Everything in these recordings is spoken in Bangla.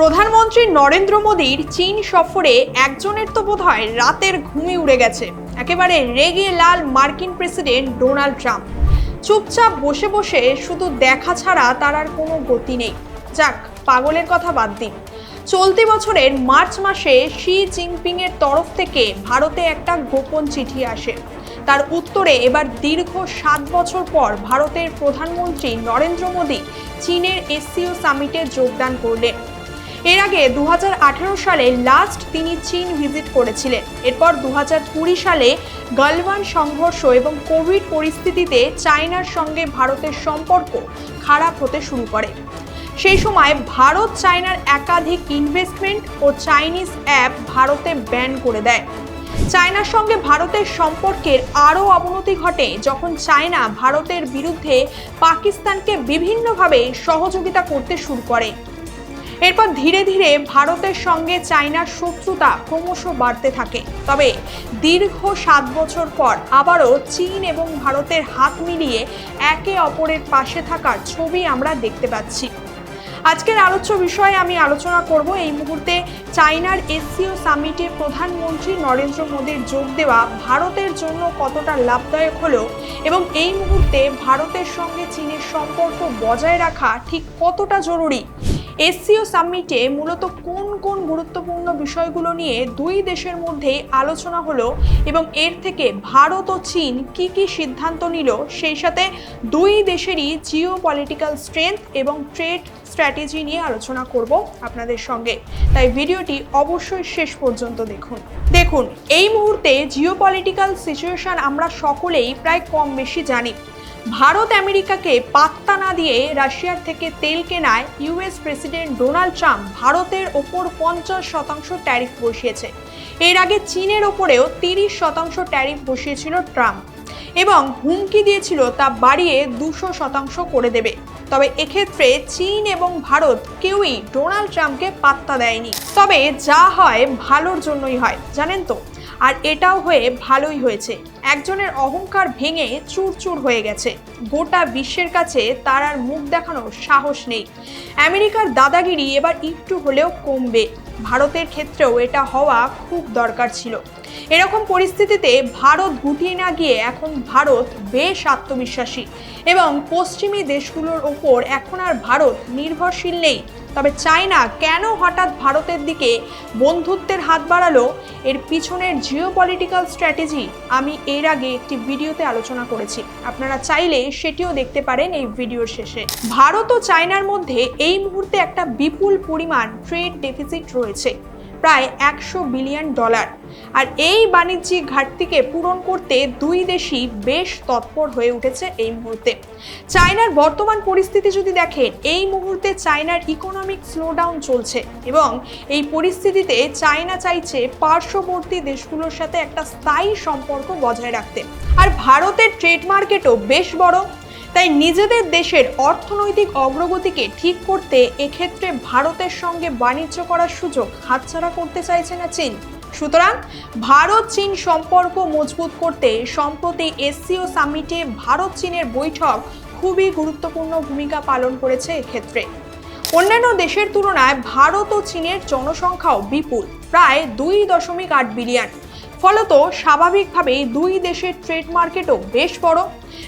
প্রধানমন্ত্রী নরেন্দ্র মোদীর চীন সফরে একজনের তো বোধ হয় রাতের ঘুমি উড়ে গেছে। একেবারে রেগে লাল মার্কিন প্রেসিডেন্ট ডোনাল্ড ট্রাম্প। চুপচাপ বসে বসে শুধু দেখা ছাড়া তার আর কোনো গতি নেই। যাক, পাগলের কথা বাদ দিন। চলতি বছরের মার্চ মাসে শি জিনপিং এর তরফ থেকে ভারতে একটা গোপন চিঠি আসে। তার উত্তরে এবার দীর্ঘ সাত বছর পর ভারতের প্রধানমন্ত্রী নরেন্দ্র মোদী চীনের এসসিও সামিটে যোগদান করলেন। এর আগে দু হাজার আঠেরো সালে লাস্ট তিনি চীন ভিজিট করেছিলেন। এরপর দু হাজার কুড়ি সালে গালওয়ান সংঘর্ষ এবং কোভিড পরিস্থিতিতে চায়নার সঙ্গে ভারতের সম্পর্ক খারাপ হতে শুরু করে। সেই সময় ভারত চায়নার একাধিক ইনভেস্টমেন্ট ও চাইনিজ অ্যাপ ভারতে ব্যান করে দেয়। চায়নার সঙ্গে ভারতের সম্পর্কের আরও অবনতি ঘটে যখন চায়না ভারতের বিরুদ্ধে পাকিস্তানকে বিভিন্নভাবে সহযোগিতা করতে শুরু করে। এরপর ধীরে ধীরে ভারতের সঙ্গে চায়নার শত্রুতা ক্রমশ বাড়তে থাকে। তবে দীর্ঘ সাত বছর পর আবারও চীন এবং ভারতের হাত মিলিয়ে একে অপরের পাশে থাকার ছবি আমরা দেখতে পাচ্ছি। আজকের আলোচ্য বিষয়ে আমি আলোচনা করব এই মুহূর্তে চায়নার এসসিও সামিটে প্রধানমন্ত্রী নরেন্দ্র মোদীর যোগ দেওয়া ভারতের জন্য কতটা লাভদায়ক হলো এবং এই মুহূর্তে ভারতের সঙ্গে চীনের সম্পর্ক বজায় রাখা ঠিক কতটা জরুরি এসসিও সামিটে মূলত কোন কোন গুরুত্বপূর্ণ বিষয়গুলো নিয়ে দুই দেশের মধ্যে আলোচনা হলো এবং এর থেকে ভারত ও চীন কি কি সিদ্ধান্ত নিল, সেই সাথে দুই দেশেরই জিও পলিটিক্যাল স্ট্রেংথ এবং ট্রেড স্ট্র্যাটেজি নিয়ে আলোচনা করব আপনাদের সঙ্গে। তাই ভিডিওটি অবশ্যই শেষ পর্যন্ত দেখুন। দেখুন, এই মুহূর্তে জিও পলিটিক্যাল সিচুয়েশন আমরা সকলেই প্রায় কম বেশি জানি। ভারত আমেরিকাকে পাত্তা না দিয়ে রাশিয়ার থেকে তেল কেনায় ইউএস প্রেসিডেন্ট ডোনাল্ড ট্রাম্প ভারতের ওপর পঞ্চাশ শতাংশ ট্যারিফ বসিয়েছে। এর আগে চীনের ওপরেও তিরিশ শতাংশ ট্যারিফ বসিয়েছিল ট্রাম্প এবং হুমকি দিয়েছিল তা বাড়িয়ে দুশো শতাংশ করে দেবে। তবে এক্ষেত্রে চীন এবং ভারত কেউই ডোনাল্ড ট্রাম্পকে পাত্তা দেয়নি। তবে যা হয় ভালোর জন্যই হয়, জানেন তো? আর এটাও হয়ে ভালোই হয়েছে। একজনের অহংকার ভেঙে চুরচুর হয়ে গেছে। গোটা বিশ্বের কাছে তার আর মুখ দেখানোর সাহস নেই। আমেরিকার দাদাগিরি এবার একটু হলেও কমবে। ভারতের ক্ষেত্রেও এটা হওয়া খুব দরকার ছিল। এরকম পরিস্থিতিতে ভারত গুটিয়ে না গিয়ে এখন ভারত বেশ আত্মবিশ্বাসী। এবং পশ্চিমী দেশগুলোর ওপর এখন আর ভারত নির্ভরশীল নেই। তবে চায়না কেন হঠাৎ ভারতের দিকে বন্ধুত্বের হাত বাড়ালো? এর পিছনের জিও পলিটিক্যাল স্ট্র্যাটেজি আমি এর আগে একটি ভিডিওতে আলোচনা করেছি। আপনারা চাইলে সেটিও দেখতে পারেন এই ভিডিওর শেষে। ভারত ও চায়নার মধ্যে এই মুহূর্তে একটা বিপুল পরিমাণ ট্রেড ডেফিসিট রয়েছে। প্রায় একশো বিলিয়ন ডলার। আর এই বাণিজ্যিক ঘাটতিকে পূরণ করতে দুই দেশই বেশ তৎপর হয়ে উঠেছে এই মুহূর্তে। চায়নার বর্তমান পরিস্থিতি যদি দেখেন, এই মুহূর্তে চায়নার ইকোনমিক স্লোডাউন চলছে এবং এই পরিস্থিতিতে চায়না চাইছে পার্শ্ববর্তী দেশগুলোর সাথে একটা স্থায়ী সম্পর্ক বজায় রাখতে। আর ভারতের ট্রেড মার্কেটও বেশ বড়। তাই নিজেদের দেশের অর্থনৈতিক অগ্রগতিকে ঠিক করতে এক্ষেত্রে ভারতের সঙ্গে বাণিজ্য করার সুযোগ হাতছাড়া করতে চাইছে না চীন। সুতরাং ভারত চীন সম্পর্ক মজবুত করতে সম্প্রতি এসসিও সামিটে ভারত চীনের বৈঠক খুবই গুরুত্বপূর্ণ ভূমিকা পালন করেছে এক্ষেত্রে। অন্যান্য দেশের তুলনায় ভারত ও চীনের জনসংখ্যাও বিপুল, প্রায় দুই দশমিক আট বিলিয়ন। ফলত স্বাভাবিকভাবেই দুই দেশের ট্রেড মার্কেটও বেশ বড়।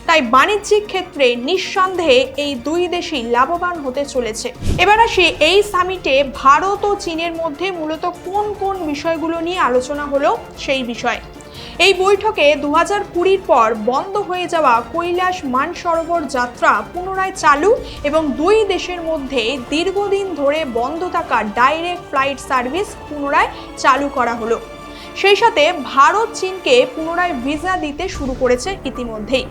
তাই বাণিজ্যিক ক্ষেত্রে নিঃসন্দেহে এই দুই দেশই লাভবান হতে চলেছে। এবার আসি এই সামিটে ভারত ও চীনের মধ্যে মূলত কোন কোন বিষয়গুলো নিয়ে আলোচনা হলো সেই বিষয়। এই বৈঠকে দু হাজার কুড়ির পর বন্ধ হয়ে যাওয়া কৈলাস মানসরোবর যাত্রা পুনরায় চালু এবং দুই দেশের মধ্যে দীর্ঘদিন ধরে বন্ধ থাকা ডাইরেক্ট ফ্লাইট সার্ভিস পুনরায় চালু করা হলো। সেই সাথে ভারত চীনকে পুনরায় ভিসা দিতে শুরু করেছে ইতিমধ্যেই।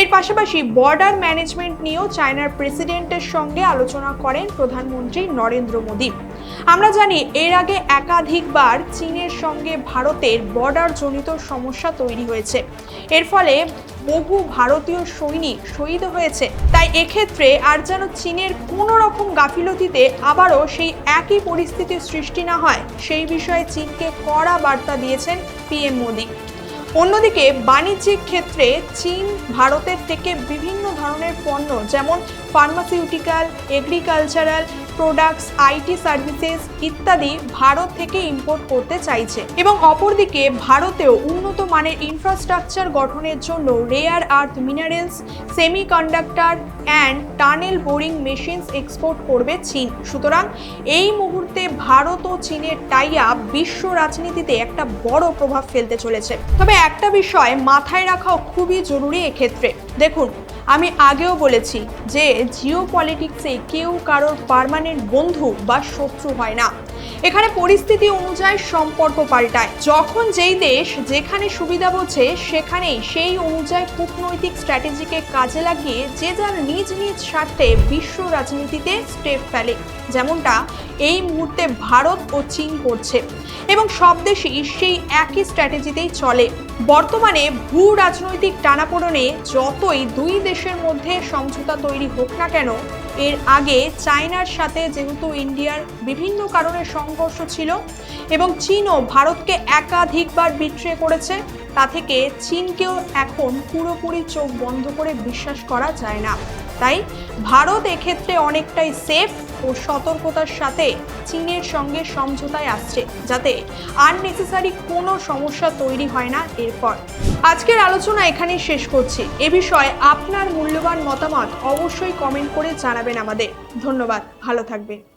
এর পাশাপাশি বর্ডার ম্যানেজমেন্ট নিয়েও চায়নার প্রেসিডেন্টের সঙ্গে আলোচনা করেন প্রধানমন্ত্রী নরেন্দ্র মোদী। আমরা জানি এর আগে একাধিকবার চীনের সঙ্গে ভারতের বর্ডার জনিত সমস্যা তৈরি হয়েছে। এর ফলে বহু ভারতীয় সৈনিক শহীদ হয়েছে। তাই এক্ষেত্রে আর যেন চীনের কোনো রকম গাফিলতিতে আবারও সেই একই পরিস্থিতির সৃষ্টি না হয়, সেই বিষয়ে চীনকে কড়া বার্তা দিয়েছেন পিএম মোদী। অন্যদিকে বাণিজ্যিক ক্ষেত্রে চীন ভারতের থেকে বিভিন্ন ধরনের পণ্য যেমন pharmaceutical agricultural products IT services ইত্যাদি ভারত থেকে ইম্পোর্ট করতে চাইছে। এবং অপরদিকে ভারতেও উন্নত মানের ইনফ্রাস্ট্রাকচার গঠনের জন্য rare earth minerals semiconductor and tunnel boring machines export করবে চীন। সুতরাং এই মুহূর্তে ভারত ও চীনের টাই আপ বিশ্ব রাজনীতিতে একটা বড় প্রভাব ফেলতে চলেছে। তবে একটা বিষয় মাথায় রাখাও খুবই জরুরি এক্ষেত্রে। দেখুন আমি আগেও বলেছি যে জিও পলিটিক্সে কেউ কারোর পারমানেন্ট বন্ধু বা শত্রু হয় না। এখানে পরিস্থিতি অনুযায়ী সম্পর্ক পাল্টায়। যখন যেই দেশ যেখানে সুবিধা বোঝে, সেখানেই সেই অনুযায়ী কূটনৈতিক স্ট্র্যাটেজিকে কাজে লাগিয়ে যে যার নিজ নিজ স্বার্থে বিশ্ব রাজনীতিতে স্টেপ ফেলে। যেমনটা এই মুহূর্তে ভারত ও চীন করছে। এবং সব দেশই সেই একই স্ট্র্যাটেজিতেই চলে। বর্তমানে ভূ রাজনৈতিক টানাপোড়নে যতই দুই দেশের মধ্যে সমঝোতা তৈরি হোক না কেন, এর আগে চায়নার সাথে যেহেতু ইন্ডিয়ার বিভিন্ন কারণে সংঘর্ষ ছিল এবং চীনও ভারতকে একাধিকবার বিট্রে করেছে, তা থেকে চীনকেও এখন পুরোপুরি চোখ বন্ধ করে বিশ্বাস করা যায় না। তাই ভারত এক্ষেত্রে অনেকটাই সেফ ও সতর্কতার সাথে চীনের সঙ্গে সমঝোতায় আসছে, যাতে আননেসেসারি কোনো সমস্যা তৈরি হয় না এরপর। আজকের আলোচনা এখানেই শেষ করছি। এ বিষয়ে আপনার মূল্যবান মতামত অবশ্যই কমেন্ট করে জানাবেন আমাদের। ধন্যবাদ, ভালো থাকবেন।